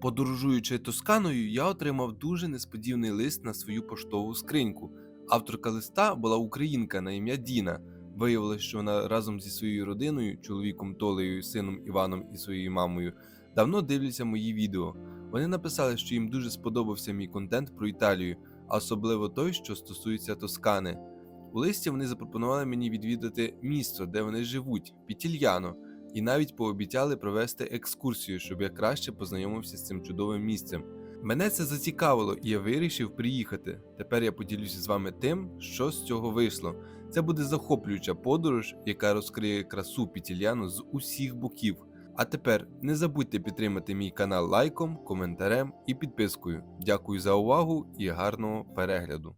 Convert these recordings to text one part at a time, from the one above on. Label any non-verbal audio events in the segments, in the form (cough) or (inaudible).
Подорожуючи Тосканою, я отримав дуже несподіваний лист на свою поштову скриньку. Авторка листа була українка на ім'я Діна. Виявилось, що вона разом зі своєю родиною, чоловіком Толею, сином Іваном і своєю мамою, давно дивляться мої відео. Вони написали, що їм дуже сподобався мій контент про Італію, а особливо той, що стосується Тоскани. У листі вони запропонували мені відвідати місто, де вони живуть, Пітільяно, і навіть пообіцяли провести екскурсію, щоб я краще познайомився з цим чудовим місцем. Мене це зацікавило, і я вирішив приїхати. Тепер я поділюся з вами тим, що з цього вийшло. Це буде захоплююча подорож, яка розкриє красу Пітільяну з усіх боків. А тепер не забудьте підтримати мій канал лайком, коментарем і підпискою. Дякую за увагу і гарного перегляду.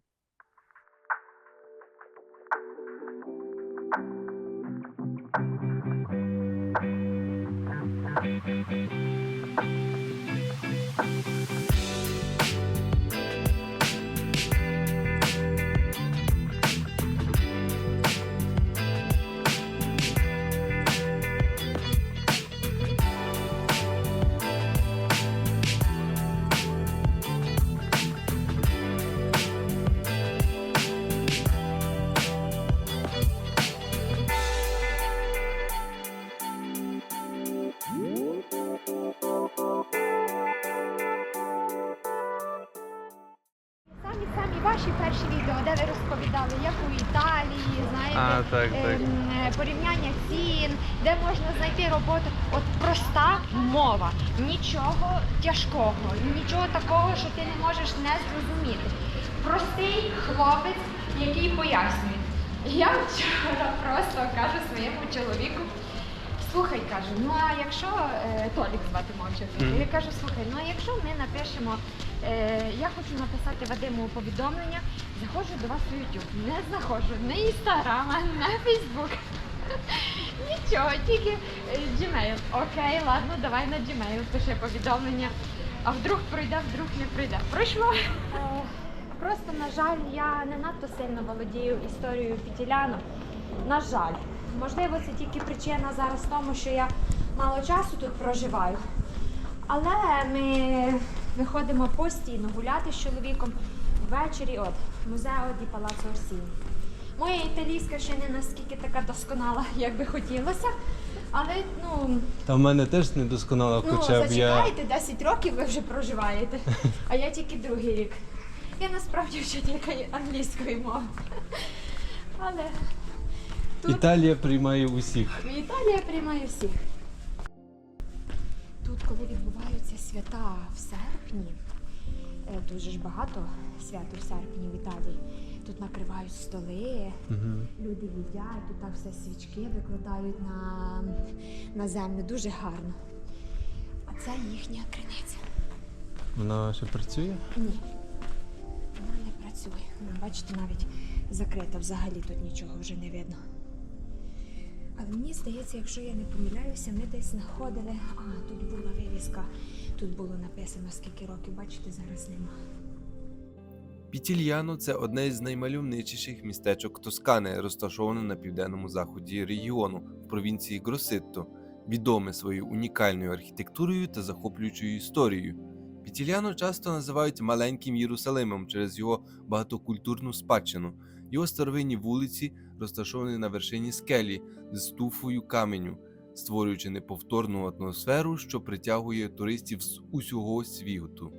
了。У Італії, знаєте, А, так, так. ем, е, порівняння цін, де можна знайти роботу. От проста мова, нічого тяжкого, нічого такого, що ти не можеш не зрозуміти. Простий хлопець, який пояснює. Я вчора просто кажу своєму чоловіку. Слухай, кажу, ну а якщо е, Толік звати мовчав, Мгм. я кажу, слухай, ну а якщо ми напишемо, е, я хочу написати Вадиму повідомлення, заходжу до вас у YouTube. Не знаходжу ні Інстаграма, ні Фейсбук. (laughs) Нічого, тільки е, Gmail. Окей, ладно, давай на Gmail пиши повідомлення. А вдруг пройде, вдруг не прийде. Пройшло. Е, Просто, на жаль, я не надто сильно володію історією Пітіляну. На жаль. Можливо, це тільки причина зараз в тому, що я мало часу тут проживаю. Але ми виходимо постійно гуляти з чоловіком ввечері от в музео ді Палацо Орсіні. Моя італійська ще не наскільки така досконала, як би хотілося. Але ну, Та в мене теж не досконало, ну хоча б я. зачекайте, 10 років ви вже проживаєте, а я тільки другий рік. Я насправді вчителька англійської мови. Але тут Італія приймає усіх. Італія приймає всіх. Тут, коли відбуваються свята в серпні, е, тут же ж багато свят у серпні в Італії. Тут накривають столи, Угу. люди їдять, тут так все свічки викладають на, на землю. Дуже гарно. А це їхня криниця. Вона ще працює? Ні. Вона не працює. Ну, бачите, навіть закрита взагалі тут нічого вже не видно. Але мені здається, якщо я не помиляюся, ми десь знаходили. А, тут була вивіска, тут було написано, скільки років, бачите, зараз нема. Пітільяно це одне із наймальовничіших містечок Тоскани, розташоване на південному заході регіону в провінції Гроситто, відоме своєю унікальною архітектурою та захоплюючою історією. Пітільяно часто називають маленьким Єрусалимом через його багатокультурну спадщину. Його старовинні вулиці розташовані на вершині скелі з туфою каменю, створюючи неповторну атмосферу, що притягує туристів з усього світу.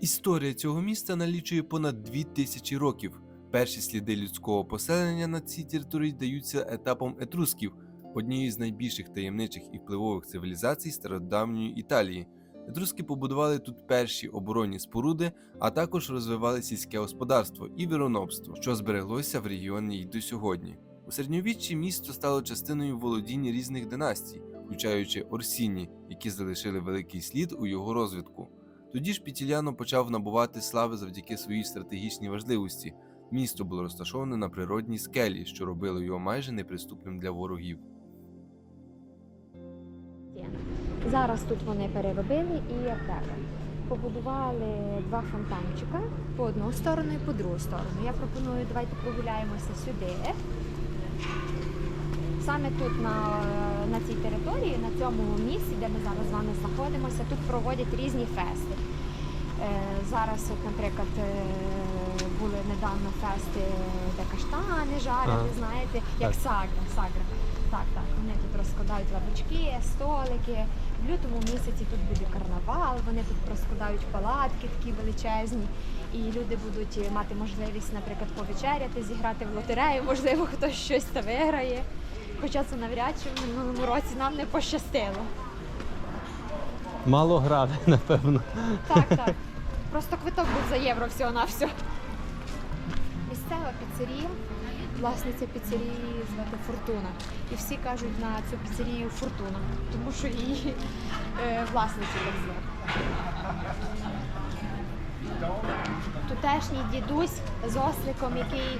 Історія цього міста налічує понад дві тисячі років. Перші сліди людського поселення на цій території даються етапом етрусків, однієї з найбільших таємничих і впливових цивілізацій стародавньої Італії. Етруски побудували тут перші оборонні споруди, а також розвивали сільське господарство і виробництво, що збереглося в регіоні й до сьогодні. У середньовіччі місто стало частиною володінь різних династій, включаючи Орсіні, які залишили великий слід у його розвитку. Тоді ж Пітіляно почав набувати слави завдяки своїй стратегічній важливості. Місто було розташоване на природній скелі, що робило його майже неприступним для ворогів. Зараз тут вони переробили і аптека. Побудували два фонтанчика по одну сторону і по другу сторону. Я пропоную, давайте прогуляємося сюди. саме тут на, на цій території, на цьому місці, де ми зараз з вами знаходимося, тут проводять різні фести. Е, зараз, от, наприклад, е, були недавно фести, де каштани жарять, Ага. знаєте, як Так. сагра. сагра. Так, так. Вони тут розкладають лавочки, столики. В лютому місяці тут буде карнавал, вони тут розкладають палатки такі величезні. І люди будуть е, мати можливість, наприклад, повечеряти, зіграти в лотерею, можливо, хтось щось та виграє. Хоча це навряд чи в минулому році нам не пощастило. Мало грати, (laughs) напевно. Так, так. Просто квиток був за євро всього на все. Місцева піцерія, власниця піцерії звати Фортуна. І всі кажуть на цю піцерію Фортуна, тому що її е, власницю так звати. Тутешній дідусь з осликом, який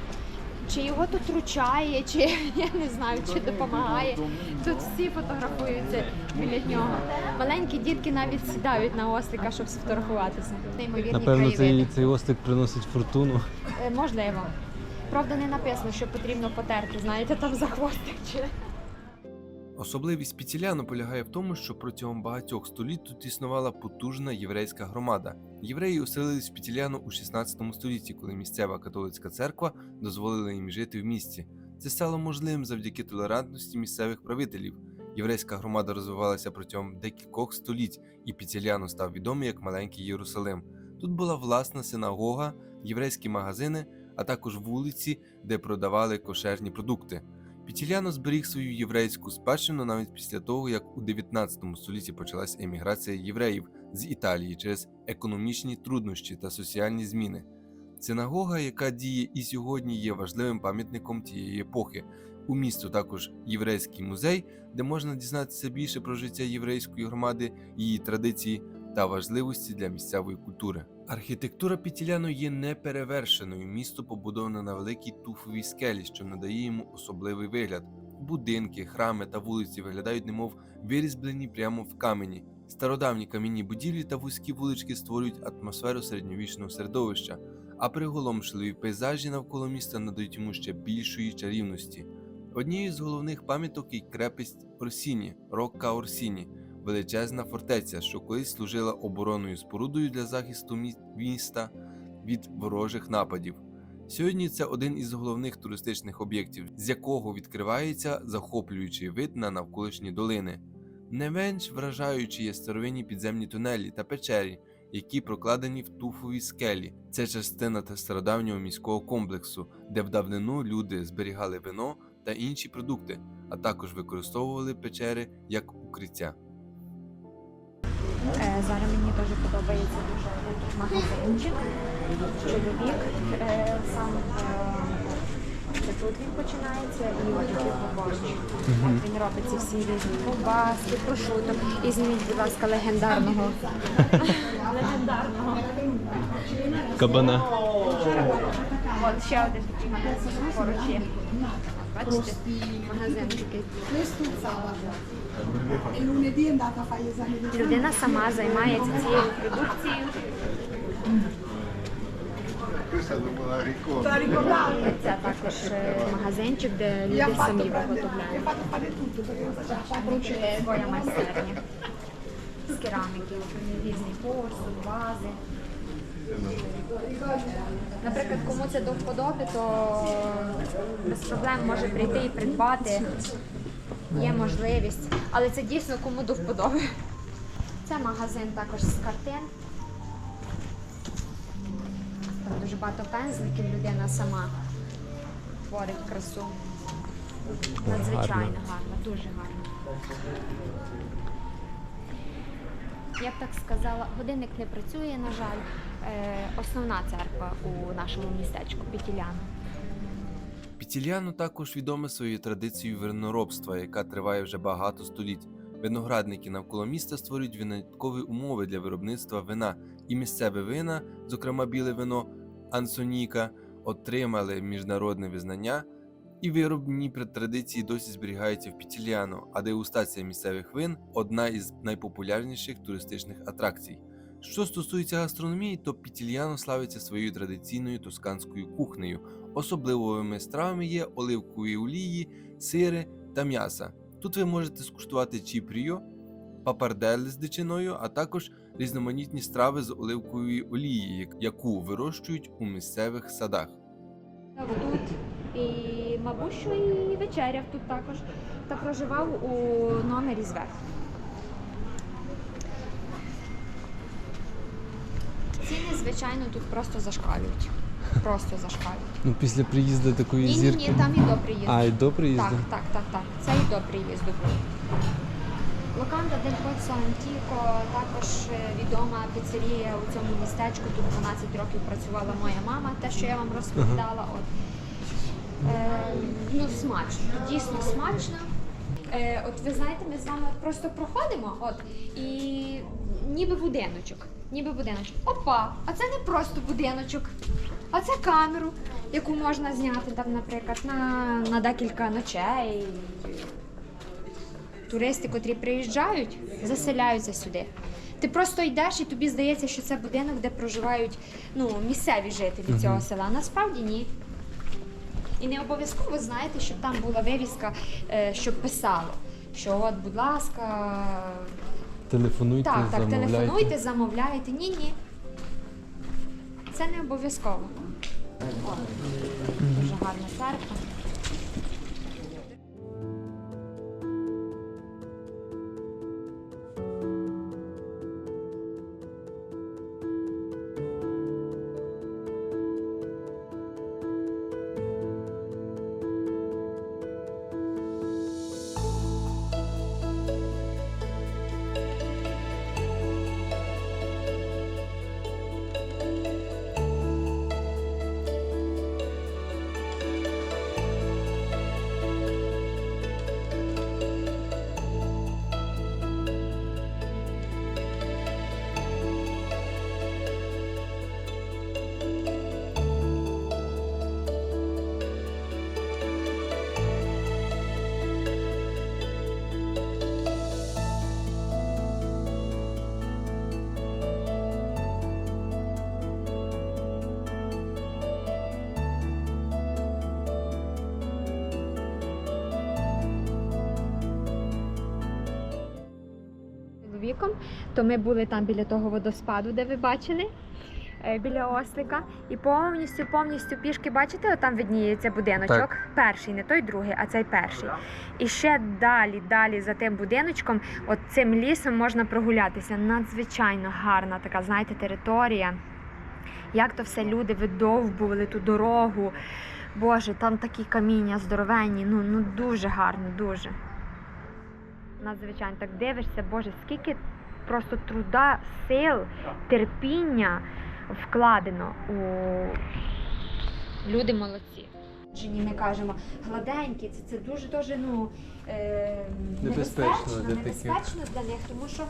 чи його тут ручає, чи я не знаю, чи допомагає. Тут всі фотографуються біля нього. Маленькі дітки навіть сідають на ослика, щоб сфотографуватися. Неймовірні Напевно, краєвиди. цей, цей ослик приносить фортуну. Е, Можливо. Правда, не написано, що потрібно потерти, знаєте, там за хвостик чи. Особливість Піціляну полягає в тому, що протягом багатьох століть тут існувала потужна єврейська громада. Євреї оселились в Пітіляну у 16 столітті, коли місцева католицька церква дозволила їм жити в місті. Це стало можливим завдяки толерантності місцевих правителів. Єврейська громада розвивалася протягом декількох століть, і Піціляну став відомий як маленький Єрусалим. Тут була власна синагога, єврейські магазини, а також вулиці, де продавали кошерні продукти. Пітіляно зберіг свою єврейську спадщину навіть після того, як у 19 столітті почалась еміграція євреїв з Італії через економічні труднощі та соціальні зміни. Синагога, яка діє і сьогодні, є важливим пам'ятником тієї епохи. У місто також єврейський музей, де можна дізнатися більше про життя єврейської громади, її традиції та важливості для місцевої культури. Архітектура Пітіляну є неперевершеною. Місто побудоване на великій туфовій скелі, що надає йому особливий вигляд. Будинки, храми та вулиці виглядають немов вирізблені прямо в камені. Стародавні кам'яні будівлі та вузькі вулички створюють атмосферу середньовічного середовища, а приголомшливі пейзажі навколо міста надають йому ще більшої чарівності. Однією з головних пам'яток є крепість Орсіні, Рокка Орсіні, величезна фортеця, що колись служила оборонною спорудою для захисту міста від ворожих нападів. Сьогодні це один із головних туристичних об'єктів, з якого відкривається захоплюючий вид на навколишні долини. Не менш вражаючі є старовинні підземні тунелі та печері, які прокладені в туфовій скелі. Це частина та стародавнього міського комплексу, де в давнину люди зберігали вино та інші продукти, а також використовували печери як укриття. Е, Зараз мені дуже подобається дуже магазинчик. Чоловік е, сам е, це тут він починається і от тут поруч. Він робить ці всі різні ковбаски, прошуток. І зніміть, будь ласка, легендарного. легендарного. Кабана. От ще один такий магазин поруч є. Бачите? Магазин такий. Questo il sabato. E lunedì è andata a fare gli esami di Людина сама займається цією продукцією. Questa dopo la ricordo. La ricordate? Це також е, магазинчик, де люди самі виготовляють. своя майстерня. З кераміки, різний посуд, вази. Наприклад, кому це до вподоби, то без проблем може прийти і придбати. Є можливість. Але це дійсно кому до вподоби. Це магазин також з картин. Там дуже багато пензликів, людина сама творить красу. Надзвичайно Гарно. гарно, дуже гарно. Я б так сказала, годинник не працює, на жаль. Е, основна церква у нашому містечку Пітіляна. Пітіляно також відоме своєю традицією виноробства, яка триває вже багато століть. Виноградники навколо міста створюють виняткові умови для виробництва вина, і місцеве вина, зокрема біле вино Ансоніка, отримали міжнародне визнання, і виробні традиції досі зберігаються в Пітіляно, а дегустація місцевих вин одна із найпопулярніших туристичних атракцій. Що стосується гастрономії, то Пітільяно славиться своєю традиційною тосканською кухнею. Особливими стравами є оливкові олії, сири та м'яса. Тут ви можете скуштувати чіпріо, папардель з дичиною, а також різноманітні страви з оливкової олії, яку вирощують у місцевих садах. Тут і мабуть, що і вечеряв тут також та проживав у номері зверху. Звичайно, тут просто зашкалюють. Просто зашкалюють. Ну після приїзду такої Ні, ні, зірки. ні, там і до приїзду. А, і до приїзду? Так, так, так, так. Це і до приїзду було. Локанда дель Позzo Антіко, також е, відома піцерія у цьому містечку. Тут 12 років працювала моя мама, те, що я вам розповідала. От. Е, ну, смачно, дійсно смачно. Е, от ви знаєте, ми з вами просто проходимо, от, і ніби будиночок. Ніби будиночок. Опа! А це не просто будиночок, а це камеру, яку можна зняти там, наприклад, на, на декілька ночей. Туристи, котрі приїжджають, заселяються сюди. Ти просто йдеш і тобі здається, що це будинок, де проживають ну, місцеві жителі цього села. Насправді ні. І не обов'язково знаєте, щоб там була вивіска, е, щоб писало, що от, будь ласка, Телефонуйте, так, так, замовляйте. телефонуйте, замовляйте. Ні, ні. Це не обов'язково. О, дуже гарна церква. Чоловіком, то ми були там біля того водоспаду, де ви бачили. е, Біля ослика, і повністю, повністю пішки, бачите, там видніється будиночок. Так. Перший, не той другий, а цей перший. І ще далі, далі за тим будиночком, от цим лісом можна прогулятися. Надзвичайно гарна така, знаєте, територія. Як то все люди видовбували ту дорогу. Боже, там такі каміння здоровенні. Ну, ну дуже гарно, дуже надзвичайно так дивишся, Боже, скільки просто труда, сил, терпіння вкладено у люди молодці. Жені ми кажемо гладенькі, це, це дуже дуже ну, е, Небезпечно небезпечно, для небезпечно для них, тому що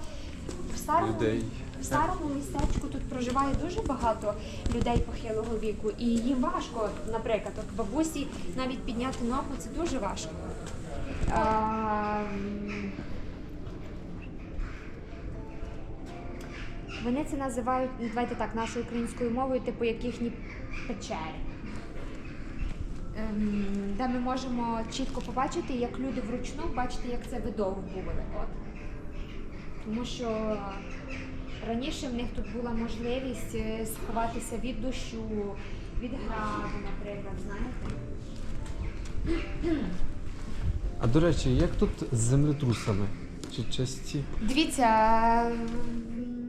в старому, Людей. в старому містечку тут проживає дуже багато людей похилого віку, і їм важко, наприклад, от бабусі навіть підняти ногу це дуже важко. Вони це називають, ну, давайте так, нашою українською мовою, типу як їхні печери. Ем, Де ми можемо чітко побачити, як люди вручну бачите, як це видовбували. От. Тому що раніше в них тут була можливість е, сховатися від дощу, від граду, наприклад, знаєте. А до речі, як тут з землетрусами? Чи часті? Дивіться,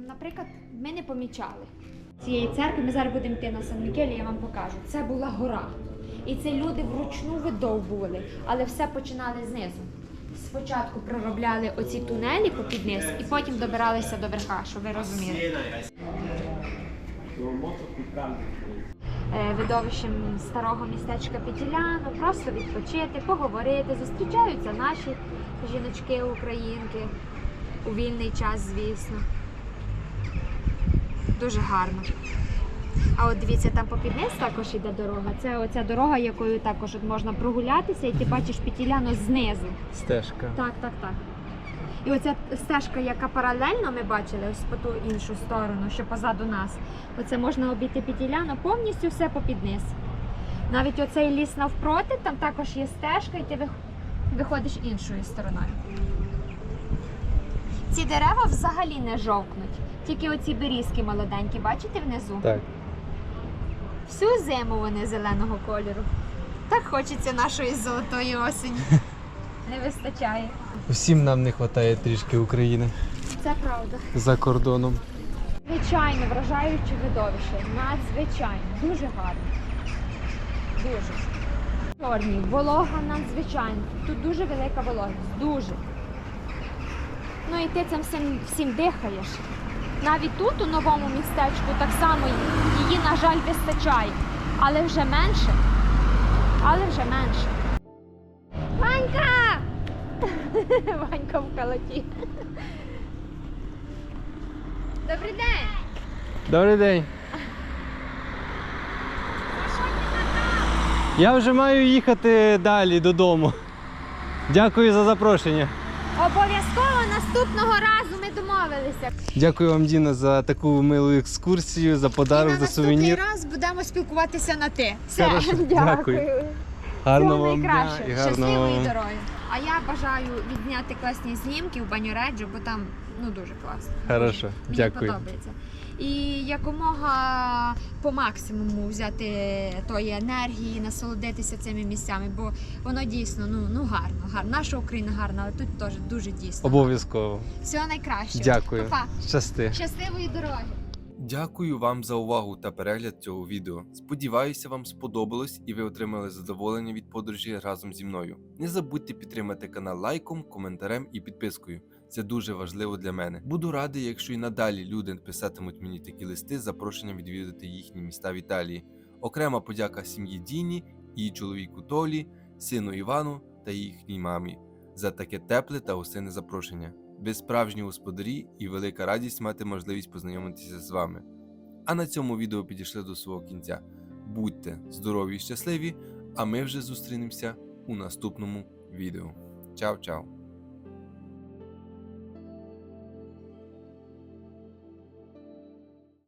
наприклад, ми не помічали цієї церкви. Ми зараз будемо йти на Сан Мікелі, я вам покажу. Це була гора. І це люди вручну видовбували, але все починали знизу. Спочатку проробляли оці тунелі попід низ і потім добиралися до верха, щоб ви розуміли. Видовищем старого містечка Петіляну, просто відпочити, поговорити. Зустрічаються наші жіночки, українки у вільний час, звісно. Дуже гарно. А от дивіться, там попід низ також іде дорога. Це оця дорога, якою також от можна прогулятися, і ти бачиш Петіляну знизу. Стежка. Так, так, так. І оця стежка, яка паралельно ми бачили, ось по ту іншу сторону, що позаду нас. Оце можна обійти Петіляну, повністю все попід низ. Навіть оцей ліс навпроти, там також є стежка, і ти вих- виходиш іншою стороною. Ці дерева взагалі не жовкнуть. Тільки оці берізки молоденькі, бачите внизу? Так. Всю зиму вони зеленого кольору. Так хочеться нашої золотої осені. (laughs) Не вистачає. Всім нам не вистачає трішки України Це правда. за кордоном. Звичайно, вражаюче видовище. Надзвичайно. Дуже гарно. Дуже. Чорні, волога надзвичайно. Тут дуже велика вологість. Дуже. Ну і ти цим всім, всім дихаєш. Навіть тут, у новому містечку, так само її, на жаль, вистачає. Але вже менше. Але вже менше. (laughs) Ванька в халаті. Добрий день! Добрий день. Я вже маю їхати далі додому. Дякую за запрошення. Обов'язково наступного разу ми домовилися. Дякую вам, Діна, за таку милу екскурсію, за подарок, за сувенір. раз будемо спілкуватися на ти. Все, Хорошо, (laughs) дякую. дякую. Гарного вам дня і гарного Щасливої дороги. А я бажаю відзняти класні знімки в Банюреджо, бо там ну дуже класно. Хорошо, Мені дякую. подобається. І якомога по максимуму взяти тої енергії, насолодитися цими місцями, бо воно дійсно ну, ну гарно, гарно. Наша Україна гарна, але тут теж дуже дійсно. Обов'язково. Всього найкращого. Дякую. Па-па. Щасти. Щасливої дороги. Дякую вам за увагу та перегляд цього відео. Сподіваюся, вам сподобалось і ви отримали задоволення від подорожі разом зі мною. Не забудьте підтримати канал лайком, коментарем і підпискою. Це дуже важливо для мене. Буду радий, якщо і надалі люди писатимуть мені такі листи з запрошенням відвідати їхні міста в Італії. Окрема подяка сім'ї Діні, її чоловіку Толі, сину Івану та їхній мамі за таке тепле та гостинне запрошення. Ви справжні господарі і велика радість мати можливість познайомитися з вами. А на цьому відео підійшли до свого кінця. Будьте здорові і щасливі, а ми вже зустрінемося у наступному відео. Чао-чао!